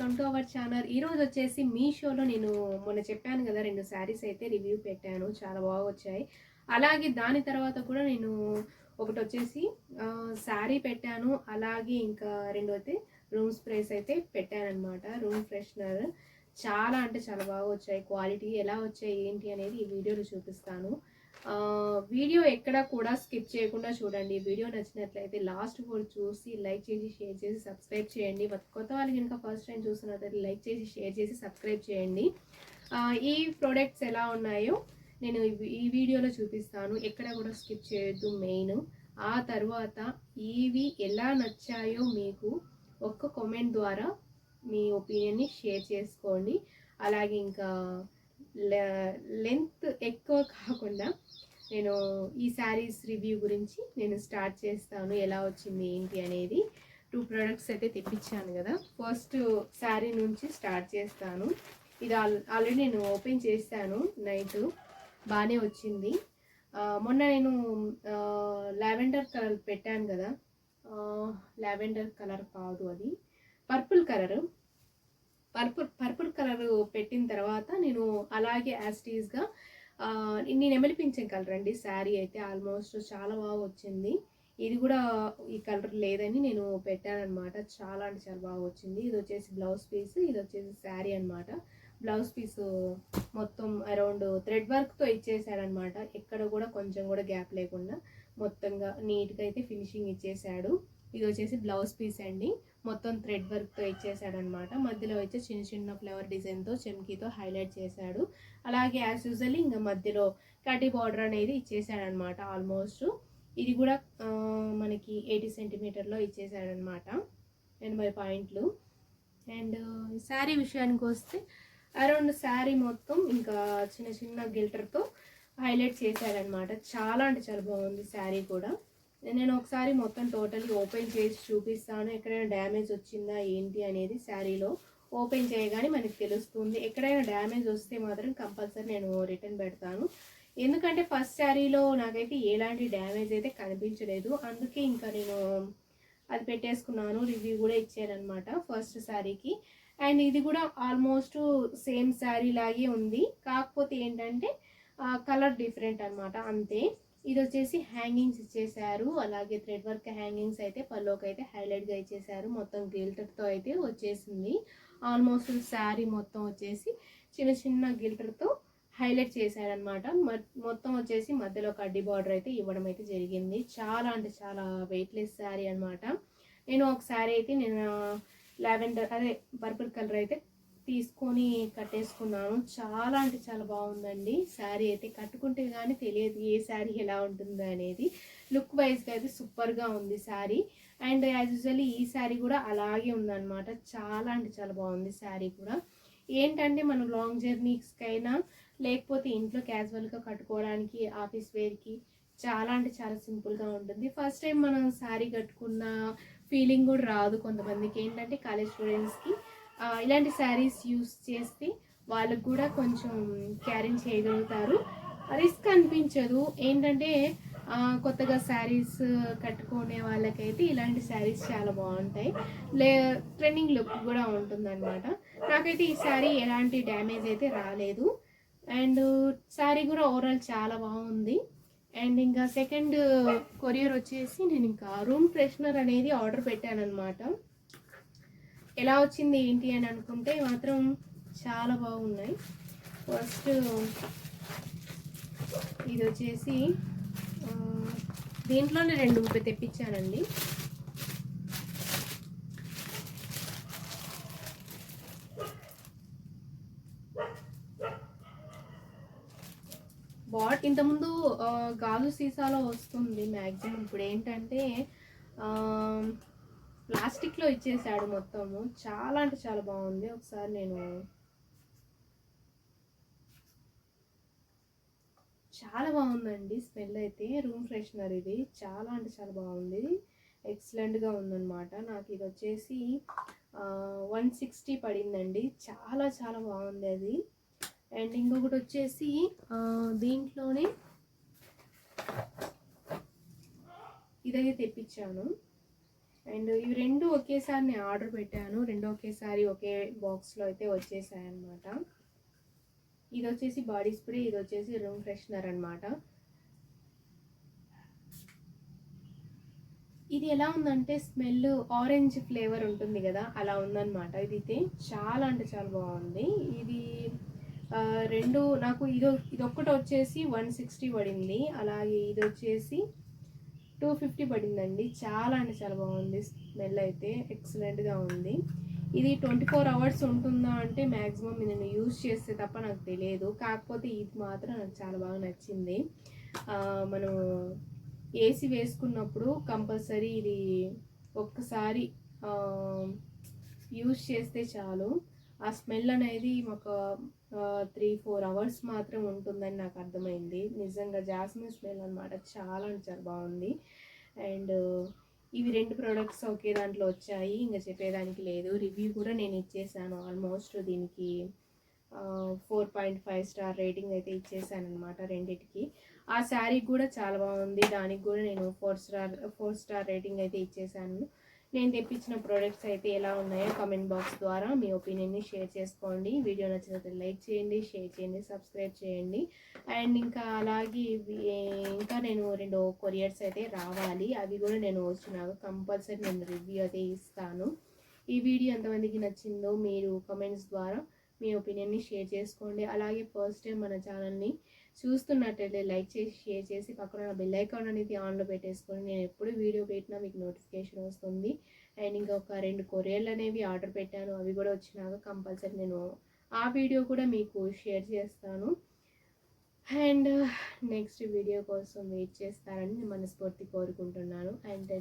Welcome to our channel. ఈరోజు వచ్చేసి మీ షోలో నేను మొన్న చెప్పాను కదా రెండు శారీస్ అయితే రివ్యూ పెట్టాను. చాలా బాగా వచ్చాయి. అలాగే దాని తర్వాత కూడా నేను ఒకటి వచ్చేసి శారీ పెట్టాను. అలాగే ఇంకా రెండు అయితే రూమ్ స్ప్రేస్ అయితే పెట్టాను రూమ్ ఫ్రెషనర్. చాలా అంటే చాలా బాగా వచ్చాయి. క్వాలిటీ ఎలా వచ్చాయి ఏంటి అనేది ఈ వీడియోలో చూపిస్తాను. వీడియో ఎక్కడ కూడా స్కిప్ చేయకుండా చూడండి. వీడియో నచ్చినట్లయితే లాస్ట్ ఫోర్ చూసి లైక్ చేసి షేర్ చేసి సబ్స్క్రైబ్ చేయండి. కొత్త వాళ్ళు కనుక ఫస్ట్ టైం చూస్తున్నట్లయితే లైక్ చేసి షేర్ చేసి సబ్స్క్రైబ్ చేయండి. ఈ ప్రోడక్ట్స్ ఎలా ఉన్నాయో నేను ఈ- ఈ వీడియోలో చూపిస్తాను. ఎక్కడ కూడా స్కిప్ చేయొద్దు మెయిన్. ఆ తర్వాత ఇవి ఎలా నచ్చాయో మీకు ఒక్క కామెంట్ ద్వారా మీ ఒపీనియన్ని షేర్ చేసుకోండి. అలాగే ఇంకా లెంత్ ఎక్కువ కాకుండా నేను ఈ శారీస్ రివ్యూ గురించి నేను స్టార్ట్ చేస్తాను. ఎలా వచ్చింది ఏంటి అనేది టూ ప్రొడక్ట్స్ అయితే తెప్పించాను కదా. ఫస్ట్ శారీ నుంచి స్టార్ట్ చేస్తాను. ఇది ఆల్ ఆల్రెడీ నేను ఓపెన్ చేశాను నైట్ బాగానే వచ్చింది. మొన్న నేను లావెండర్ కలర్ పెట్టాను కదా. లావెండర్ కలర్ కాదు అది. Purple colour purple purple colour పెట్టిన తర్వాత నేను అలాగే యాస్టీస్గా నేను ఎమలిపించిన కలర్ అండి శారీ అయితే ఆల్మోస్ట్ చాలా బాగా వచ్చింది. ఇది కూడా ఈ కలర్ లేదని నేను పెట్టానమాట చాలా అంటే చాలా బాగా వచ్చింది. ఇది వచ్చేసి బ్లౌజ్ పీస్ ఇది వచ్చేసి శారీ అనమాట బ్లౌజ్ పీస్ మొత్తం అరౌండ్ థ్రెడ్ వర్క్తో ఇచ్చేసాడనమాట ఎక్కడ కూడా కొంచెం కూడా గ్యాప్ లేకుండా మొత్తంగా నీట్గా అయితే ఫినిషింగ్ ఇచ్చేసాడు. ఇది వచ్చేసి బ్లౌజ్ పీస్ అండి. మొత్తం థ్రెడ్ వర్క్తో ఇచ్చేసాడనమాట మధ్యలో వచ్చి చిన్న చిన్న ఫ్లవర్ డిజైన్తో చెమ్కీతో హైలైట్ చేశాడు. అలాగే యాజ్ యూజువల్ ఇంకా మధ్యలో కటి బార్డర్ అనేది ఇచ్చేసాడనమాట ఆల్మోస్ట్. ఇది కూడా మనకి ఎయిటీ సెంటీమీటర్లో ఇచ్చేసాడనమాట ఎనభై పాయింట్లు. అండ్ శారీ విషయానికి వస్తే అరౌండ్ శారీ మొత్తం ఇంకా చిన్న చిన్న గిల్టర్తో హైలైట్ చేశాడనమాట చాలా అంటే చాలా బాగుంది శారీ కూడా. నేను ఒకసారి మొత్తం టోటల్లీ ఓపెన్ చేసి చూపిస్తాను. ఎక్కడైనా డ్యామేజ్ వచ్చిందా ఏంటి అనేది శారీలో ఓపెన్ చేయగానే మనకి తెలుస్తుంది. ఎక్కడైనా డ్యామేజ్ వస్తే మాత్రం కంపల్సరీ నేను రిటర్న్ పెడతాను. ఎందుకంటే ఫస్ట్ శారీలో నాకైతే ఎలాంటి డ్యామేజ్ అయితే కనిపించలేదు. అందుకే ఇంకా నేను అది పెట్టేసుకున్నాను. రివ్యూ కూడా ఇచ్చారనమాట ఫస్ట్ శారీకి. అండ్ ఇది కూడా ఆల్మోస్ట్ సేమ్ శారీ లాగే ఉంది. కాకపోతే ఏంటంటే కలర్ డిఫరెంట్ అనమాట అంతే. ఇది వచ్చేసి హ్యాంగింగ్స్ ఇచ్చేసారు. అలాగే థ్రెడ్ వర్క్ హ్యాంగింగ్స్ అయితే పల్లోకి అయితే హైలైట్గా ఇచ్చేసారు. మొత్తం గిల్టర్తో అయితే వచ్చేసింది. ఆల్మోస్ట్ శారీ మొత్తం వచ్చేసి చిన్న చిన్న గిల్టర్తో హైలైట్ చేశారనమాట మొత్తం వచ్చేసి మధ్యలో కడ్డీ బార్డర్ అయితే ఇవ్వడం అయితే జరిగింది. చాలా అంటే చాలా వెయిట్లెస్ శారీ అన్నమాట. నేను ఒక శారీ అయితే నేను లావెండర్ అదే పర్పుల్ కలర్ అయితే తీసుకొని కట్టేసుకున్నాను. చాలా అంటే చాలా బాగుందండి. శారీ అయితే కట్టుకుంటే కానీ తెలియదు ఏ శారీ ఎలా ఉంటుందో అనేది. లుక్ వైజ్గా అయితే సూపర్గా ఉంది శారీ. అండ్ యాజ్ యూజువల్లీ ఈ శారీ కూడా అలాగే ఉందన్నమాట. చాలా అంటే చాలా బాగుంది శారీ కూడా. ఏంటంటే మనం లాంగ్ జర్నీస్కైనా లేకపోతే ఇంట్లో క్యాజువల్గా కట్టుకోవడానికి ఆఫీస్ వేర్కి చాలా అంటే చాలా సింపుల్గా ఉంటుంది. ఫస్ట్ టైం మనం శారీ కట్టుకున్న ఫీలింగ్ కూడా రాదు కొంతమందికి. ఏంటంటే కాలేజ్ స్టూడెంట్స్కి ఇలాంటి శారీస్ యూస్ చేస్తే వాళ్ళకు కూడా కొంచెం క్యారింగ్ చేయగలుగుతారు. రిస్క్ అనిపించదు. ఏంటంటే కొత్తగా శారీస్ కట్టుకునే వాళ్ళకైతే ఇలాంటి శారీస్ చాలా బాగుంటాయి. లే ట్రెండింగ్ లుక్ కూడా ఉంటుందన్నమాట. నాకైతే ఈ శారీ ఎలాంటి డ్యామేజ్ అయితే రాలేదు. అండ్ శారీ కూడా ఓవరాల్ చాలా బాగుంది. అండ్ ఇంకా సెకండ్ కొరియర్ వచ్చేసి నేను ఇంకా రూమ్ ఫ్రెషనర్ అనేది ఆర్డర్ పెట్టాను అనమాట ఎలా వచ్చింది ఏంటి అని అనుకుంటే మాత్రం చాలా బాగున్నాయి. ఫస్ట్ ఇది వచ్చేసి దీంట్లోనే రెండు ముప్పై తెప్పించానండి. బాట్ ఇంతకుముందు గాజు సీసాలో వస్తుంది మ్యాక్సిమం. ఇప్పుడు ఏంటంటే ప్లాస్టిక్లో ఇచ్చేసాడు మొత్తము. చాలా అంటే చాలా బాగుంది. ఒకసారి నేను చాలా బాగుందండి స్మెల్ అయితే. రూమ్ ఫ్రెషనర్ ఇది. చాలా అంటే చాలా బాగుంది. ఎక్సలెంట్గా ఉందన్నమాట. నాకు ఇది వచ్చేసి వన్ సిక్స్టీ పడిందండి. చాలా చాలా బాగుంది అది. అండ్ ఇంకొకటి వచ్చేసి దీంట్లోనే ఇదైతే తెప్పించాను. అండ్ ఇవి రెండు ఒకేసారి నేను ఆర్డర్ పెట్టాను. రెండు ఒకేసారి ఒకే బాక్స్లో అయితే వచ్చేసాయి అనమాట ఇది వచ్చేసి బాడీ స్ప్రే ఇది వచ్చేసి రూమ్ ఫ్రెషనర్ అనమాట ఇది ఎలా ఉందంటే స్మెల్ ఆరెంజ్ ఫ్లేవర్ ఉంటుంది కదా అలా ఉందన్నమాట. ఇది అయితే చాలా అంటే చాలా బాగుంది. ఇది రెండు నాకు ఇది ఇది ఒక్కటి వచ్చేసి వన్ సిక్స్టీ పడింది. అలాగే ఇది వచ్చేసి టూ ఫిఫ్టీ పడిందండి. చాలా అంటే చాలా బాగుంది. స్మెల్ అయితే ఎక్సలెంట్గా ఉంది. ఇది ట్వంటీ ఫోర్ అవర్స్ ఉంటుందా అంటే మ్యాక్సిమం నేను యూజ్ చేస్తే తప్ప నాకు తెలియదు. కాకపోతే ఇది మాత్రం నాకు చాలా బాగా నచ్చింది. మనం ఏసీ వేసుకున్నప్పుడు కంపల్సరీ ఇది ఒక్కసారి యూజ్ చేస్తే చాలు. ఆ స్మెల్ అనేది ఒక త్రీ ఫోర్ అవర్స్ మాత్రం ఉంటుందని నాకు అర్థమైంది. నిజంగా జాస్మిన్ స్మెల్ అనమాట చాలా అంటే చాలా బాగుంది. అండ్ ఇవి రెండు ప్రోడక్ట్స్ ఒకే దాంట్లో వచ్చాయి. ఇంకా చెప్పేదానికి లేదు. రివ్యూ కూడా నేను ఇచ్చేసాను. ఆల్మోస్ట్ దీనికి four point five star rating అయితే ఇచ్చేసాను అనమాట రెండింటికి. ఆ శారీ కూడా చాలా బాగుంది. దానికి కూడా నేను four star four star rating అయితే ఇచ్చేసాను. నేను తెప్పించిన ప్రోడక్ట్స్ అయితే ఎలా ఉన్నాయో కమెంట్ బాక్స్ ద్వారా మీ ఒపీనియన్ని షేర్ చేసుకోండి. వీడియో నచ్చినట్లయితే లైక్ చేయండి షేర్ చేయండి సబ్స్క్రైబ్ చేయండి. అండ్ ఇంకా అలాగే ఇంకా నేను రెండు కొరియర్స్ అయితే రావాలి. అవి కూడా నేను వచ్చినాక కంపల్సరీ నేను రివ్యూ అయితే ఇస్తాను. ఈ వీడియో ఎంతమందికి నచ్చిందో మీరు కమెంట్స్ ద్వారా మీ ఒపీనియన్ని షేర్ చేసుకోండి. అలాగే ఫస్ట్ టైం మన ఛానల్ని చూస్తున్నట్టయితే లైక్ చేసి షేర్ చేసి పక్కన బెల్ ఐకాన్ అనేది ఆన్లో పెట్టేసుకొని నేను ఎప్పుడు వీడియో పెట్టినా మీకు నోటిఫికేషన్ వస్తుంది. అండ్ ఇంకా ఒక రెండు కొరియర్లు అనేవి ఆర్డర్ పెట్టాను. అవి కూడా వచ్చినాక కంపల్సరీ నేను ఆ వీడియో కూడా మీకు షేర్ చేస్తాను. అండ్ నెక్స్ట్ వీడియో కోసం వెయిట్ చేస్తారని నేను మనస్ఫూర్తి కోరుకుంటున్నాను. అండ్